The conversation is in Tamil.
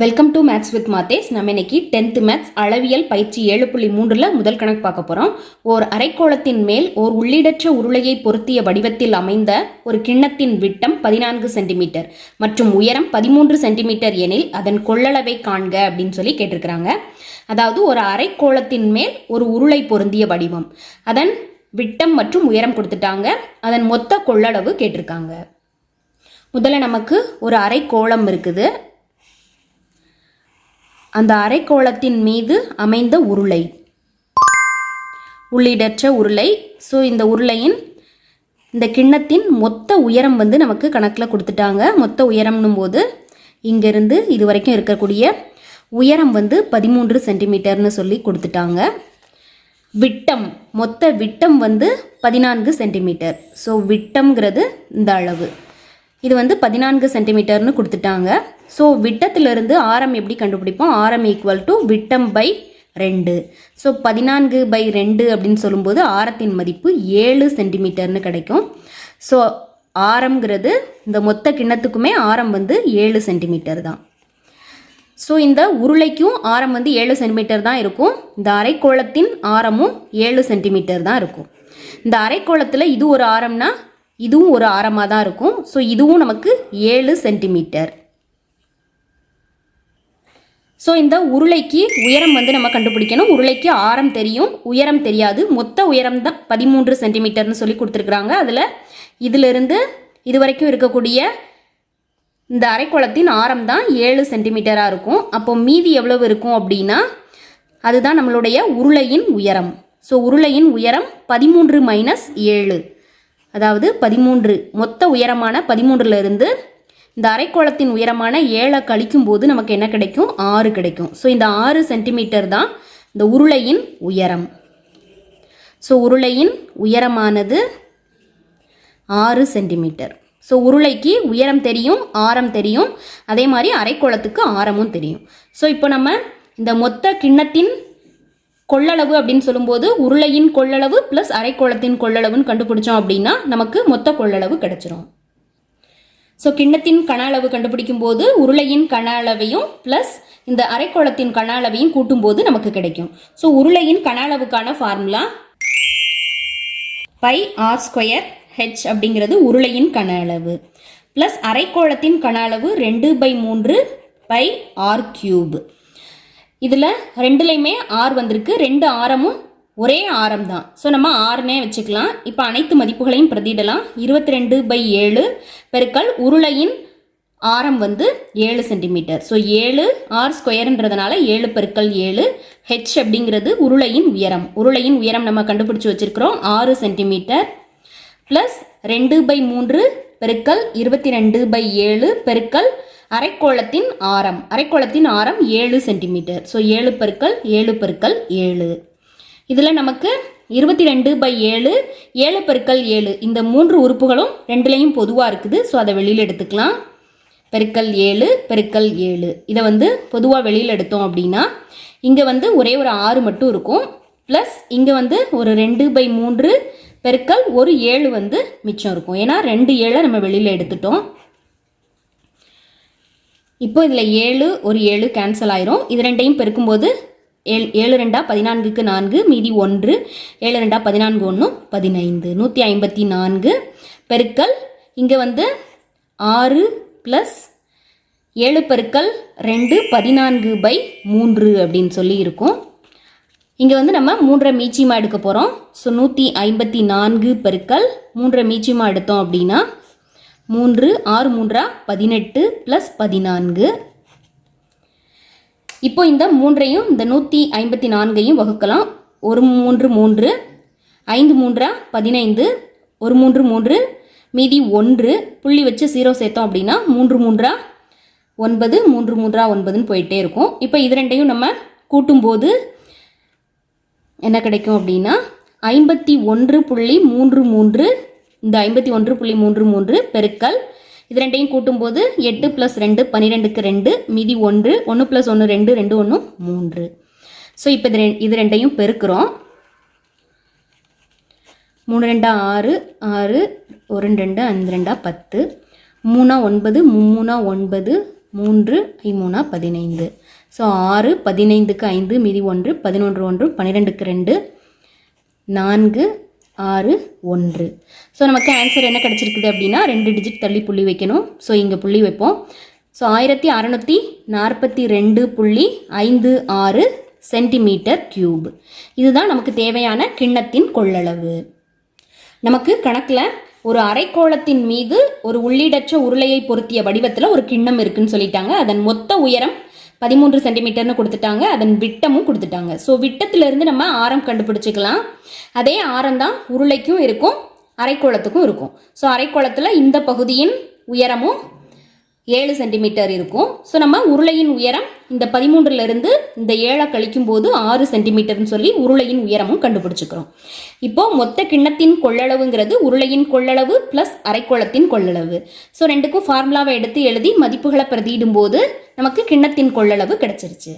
Welcome to maths with Mathesh நம்ம இன்னைக்கு டென்த்து மேத்ஸ் அளவியல் பயிற்சி ஏழு புள்ளி மூன்றில் முதல் கணக்கு பார்க்க போகிறோம் ஓர் அரைக்கோளத்தின் மேல் ஓர் உள்ளீடற்ற உருளையை பொருத்திய வடிவத்தில் அமைந்த ஒரு கிண்ணத்தின் விட்டம் பதினான்கு சென்டிமீட்டர் மற்றும் உயரம் பதிமூன்று சென்டிமீட்டர் எனில் அதன் கொள்ளளவை காண்க அப்படின்னு சொல்லி கேட்டிருக்கிறாங்க. அதாவது ஒரு அரைக்கோளத்தின் மேல் ஒரு உருளை பொருந்திய வடிவம். அதன் விட்டம் மற்றும் உயரம் கொடுத்துட்டாங்க. அதன் மொத்த கொள்ளளவு கேட்டிருக்காங்க. முதல்ல நமக்கு ஒரு அரைக்கோளம் இருக்குது. அந்த அரைக்கோளத்தின் மீது அமைந்த உருளை. உள்ளீடற்ற உருளை. ஸோ இந்த உருளையின் இந்த கிண்ணத்தின் மொத்த உயரம் வந்து நமக்கு கணக்கில் கொடுத்துட்டாங்க. மொத்த உயரம்னும் போது இங்கேருந்து இது வரைக்கும் இருக்கக்கூடிய உயரம் வந்து பதிமூன்று சென்டிமீட்டர்னு சொல்லி கொடுத்துட்டாங்க. விட்டம் மொத்த விட்டம் வந்து பதினான்கு சென்டிமீட்டர். ஸோ விட்டம்ங்கிறது இந்த அளவு. இது வந்து பதினான்கு சென்டிமீட்டர்னு கொடுத்துட்டாங்க. ஸோ விட்டத்திலிருந்து ஆரம் எப்படி கண்டுபிடிப்போம்? ஆரம் ஈக்குவல் டு விட்டம் பை ரெண்டு. ஸோ பதினான்கு பை ரெண்டு அப்படின்னு சொல்லும்போது ஆரத்தின் மதிப்பு ஏழு சென்டிமீட்டர்னு கிடைக்கும். ஸோ ஆரம்ங்கிறது இந்த மொத்த கிண்ணத்துக்குமே ஆரம் வந்து ஏழு சென்டிமீட்டர் தான். ஸோ இந்த உருளைக்கும் ஆரம் வந்து ஏழு சென்டிமீட்டர் தான் இருக்கும். இந்த அரைக்கோளத்தின் ஆரமும் ஏழு சென்டிமீட்டர் தான் இருக்கும். இந்த அரைக்கோளத்தில் இது ஒரு ஆரம்னா இதுவும் ஒரு ஆரமாக தான் இருக்கும். ஸோ இதுவும் நமக்கு ஏழு சென்டிமீட்டர் ஸோ இந்த உருளைக்கு உயரம் வந்து நம்ம கண்டுபிடிக்கணும். உருளைக்கு ஆரம் தெரியும். உயரம் தெரியாது. மொத்த உயரம் தான் பதிமூன்று சென்டிமீட்டர்னு சொல்லி கொடுத்துருக்குறாங்க. அதில் இதிலிருந்து இது வரைக்கும் இருக்கக்கூடிய இந்த அரைக்குளத்தின் ஆரம் தான் ஏழு சென்டிமீட்டராக இருக்கும். அப்போ மீதி எவ்வளவு இருக்கும் அப்படின்னா அதுதான் நம்மளுடைய உருளையின் உயரம். ஸோ உருளையின் உயரம் பதிமூன்று மைனஸ் ஏழு. அதாவது பதிமூன்று மொத்த உயரமான பதிமூன்றுல இருந்து இந்த அரைக்கோளத்தின் உயரமான ஏழை கழிக்கும் போது நமக்கு என்ன கிடைக்கும்? ஆறு கிடைக்கும். ஸோ இந்த ஆறு சென்டிமீட்டர் தான் இந்த உருளையின் உயரம். ஸோ உருளையின் உயரமானது ஆறு சென்டிமீட்டர் ஸோ உருளைக்கு உயரம் தெரியும் ஆரம் தெரியும். அதே மாதிரி அரைக்கோளத்துக்கு ஆரமும் தெரியும். ஸோ இப்போ நம்ம இந்த மொத்த கிண்ணத்தின் கொள்ளளவு அப்படின்னு சொல்லும்போது உருளையின் கொள்ளளவு ப்ளஸ் அரைக்கோளத்தின் கொள்ளளவுன்னு கண்டுபிடிச்சோம் அப்படின்னா நமக்கு மொத்த கொள்ளளவு கிடைச்சிரும். ஸோ கிண்ணத்தின் கன அளவு கண்டுபிடிக்கும் போது உருளையின் கன அளவையும் ப்ளஸ் இந்த அரைக்கோளத்தின் கன அளவையும் கூட்டும்போது நமக்கு கிடைக்கும். ஸோ உருளையின் கன அளவுக்கான formula pi r square h அப்படிங்கிறது உருளையின் கன அளவு. ப்ளஸ் அரைக்கோளத்தின் கன அளவு ரெண்டு பை மூன்று பை ஆர் கியூப் இதில் ரெண்டுலேயுமே ஆர் வந்திருக்கு. ரெண்டு ஆரமும் ஒரே ஆரம் தான் ஸோ நம்ம ஆறுனே வச்சுக்கலாம். இப்போ அனைத்து மதிப்புகளையும் பிரதிடலாம் இருபத்தி ரெண்டு பை ஏழு பெருக்கல் உருளையின் ஆரம் வந்து ஏழு சென்டிமீட்டர். ஸோ ஏழு ஆர் ஸ்கொயர்ன்றதுனால ஏழு பெருக்கல் ஏழு. ஹெச் அப்படிங்கிறது உருளையின் உயரம். உருளையின் உயரம் நம்ம கண்டுபிடிச்சி வச்சிருக்கிறோம். ஆறு சென்டிமீட்டர் ப்ளஸ் ரெண்டு பை மூன்று பெருக்கல் இருபத்தி ரெண்டு பை ஏழு பெருக்கல் அரைக்கோளத்தின் ஆரம். அரைக்கோளத்தின் ஆரம் ஏழு சென்டிமீட்டர். ஸோ ஏழு பெருக்கள் ஏழு பெருக்கள் ஏழு. இதில் நமக்கு இருபத்தி ரெண்டு பை ஏழு ஏழு பெருக்கள் ஏழு. இந்த மூன்று உறுப்புகளும் ரெண்டுலேயும் பொதுவாக இருக்குது. ஸோ அதை வெளியில் எடுத்துக்கலாம். பெருக்கல் ஏழு பெருக்கல் ஏழு. இதை வந்து பொதுவாக வெளியில் எடுத்தோம் அப்படின்னா இங்கே வந்து ஒரே ஒரு ஆறு மட்டும் இருக்கும். ப்ளஸ் இங்கே வந்து ஒரு ரெண்டு பை மூன்று பெருக்கல் ஒரு ஏழு வந்து மிச்சம் இருக்கும். ஏன்னா ரெண்டு ஏழை நம்ம வெளியில் எடுத்துட்டோம். இப்போ இதில் ஏழு ஒரு ஏழு கேன்சல் ஆயிரும். இது ரெண்டையும் பெருக்கும்போது ஏழு ஏழு ரெண்டா பதினான்குக்கு நான்கு மீதி ஒன்று ஏழு ரெண்டா பதினான்கு ஒன்று பதினைந்து. நூற்றி ஐம்பத்தி நான்கு பெருக்கல் இங்கே வந்து ஆறு ப்ளஸ் ஏழு பெருக்கல் ரெண்டு பதினான்கு பை மூன்று அப்படின்னு சொல்லி இருக்கும். இங்கே வந்து நம்ம மூன்றரை மீச்சியமாக எடுக்க போகிறோம் ஸோ நூற்றி ஐம்பத்தி நான்கு பெருக்கல் மூன்றரை மீச்சியமாக எடுத்தோம் அப்படின்னா மூன்று ஆறு மூன்றா? பதினெட்டு ப்ளஸ் பதினான்கு. இப்போ இந்த மூன்றையும் இந்த நூற்றி ஐம்பத்தி நான்கையும் வகுக்கலாம். ஒரு மூன்று மூன்று. ஐந்து மூன்றா? பதினைந்து. ஒரு மூன்று மூன்று. மீதி ஒன்று. புள்ளி வச்சு ஜீரோ சேர்த்தோம் அப்படின்னா மூன்று மூன்றா? ஒன்பது மூன்று மூன்றா ஒன்பதுன்னு போயிட்டே இருக்கும். இப்போ இது ரெண்டையும் நம்ம கூட்டும்போது என்ன கிடைக்கும் அப்படின்னா ஐம்பத்தி ஒன்று புள்ளி மூன்று மூன்று இந்த ஐம்பத்தி ஒன்று புள்ளி மூன்று மூன்று பெருக்கல். இது ரெண்டையும் கூட்டும்போது எட்டு ப்ளஸ் ரெண்டு பன்னிரெண்டுக்கு ரெண்டு மீதி ஒன்று ஒன்று ப்ளஸ் ஒன்று ரெண்டு ரெண்டு ஒன்று மூன்று. ஸோ இப்போ இது ரெ- இது ரெண்டையும் பெருக்கிறோம். மூணு ரெண்டா ஆறு ஆறு ஒரு ரெண்டு ரெண்டு அஞ்சு ரெண்டா பத்து. மூணா ஒன்பது மும்மூணா ஒன்பது மூன்று ஐமூணா பதினைந்து. ஸோ ஆறு பதினைந்துக்கு ஐந்து மீதி ஒன்று பதினொன்று ஒன்று பன்னிரெண்டுக்கு ரெண்டு நான்கு ஆறு ஒன்று. ஸோ நமக்கு ஆன்சர் என்ன கிடச்சிருக்குது அப்படின்னா ரெண்டு டிஜிட் தள்ளி புள்ளி வைக்கணும். ஸோ இங்கே புள்ளி வைப்போம். ஸோ ஆயிரத்தி அறநூற்றி நாற்பத்தி ரெண்டு புள்ளி ஐந்து ஆறு சென்டிமீட்டர் கியூப் இதுதான் நமக்கு தேவையான கிண்ணத்தின் கொள்ளளவு. நமக்கு கணக்கில் ஒரு அரைக்கோளத்தின் மீது ஒரு உள்ளீடற்ற உருளையை பொருத்திய வடிவத்தில் ஒரு கிண்ணம் இருக்குன்னு சொல்லிட்டாங்க. அதன் மொத்த உயரம் பதிமூன்று சென்டிமீட்டர்னு கொடுத்துட்டாங்க. அதன் விட்டமும் கொடுத்துட்டாங்க. ஸோ விட்டத்திலிருந்து நம்ம ஆரம் கண்டுபிடிச்சிக்கலாம். அதே ஆரம் தான் உருளைக்கும் இருக்கும் அரைக்கோளத்துக்கும் இருக்கும். ஸோ அரைக்கோளத்தில் இந்த பகுதியின் உயரமும் ஏழு சென்டிமீட்டர் இருக்கும். ஸோ நம்ம உருளையின் உயரம் இந்த பதிமூன்றுலேருந்து இந்த ஏழை கழிக்கும் போது ஆறு சென்டிமீட்டர்னு சொல்லி உருளையின் உயரமும் கண்டுபிடிச்சிக்கிறோம். இப்போ மொத்த கிண்ணத்தின் கொள்ளளவுங்கிறது உருளையின் கொள்ளளவு ப்ளஸ் அரைக்கோளத்தின் கொள்ளளவு. ஸோ ரெண்டுக்கும் ஃபார்முலாவை எடுத்து எழுதி மதிப்புகளை பிரதியிடும் போது நமக்கு கிண்ணத்தின் கொள்ளளவு கிடைச்சிருச்சு.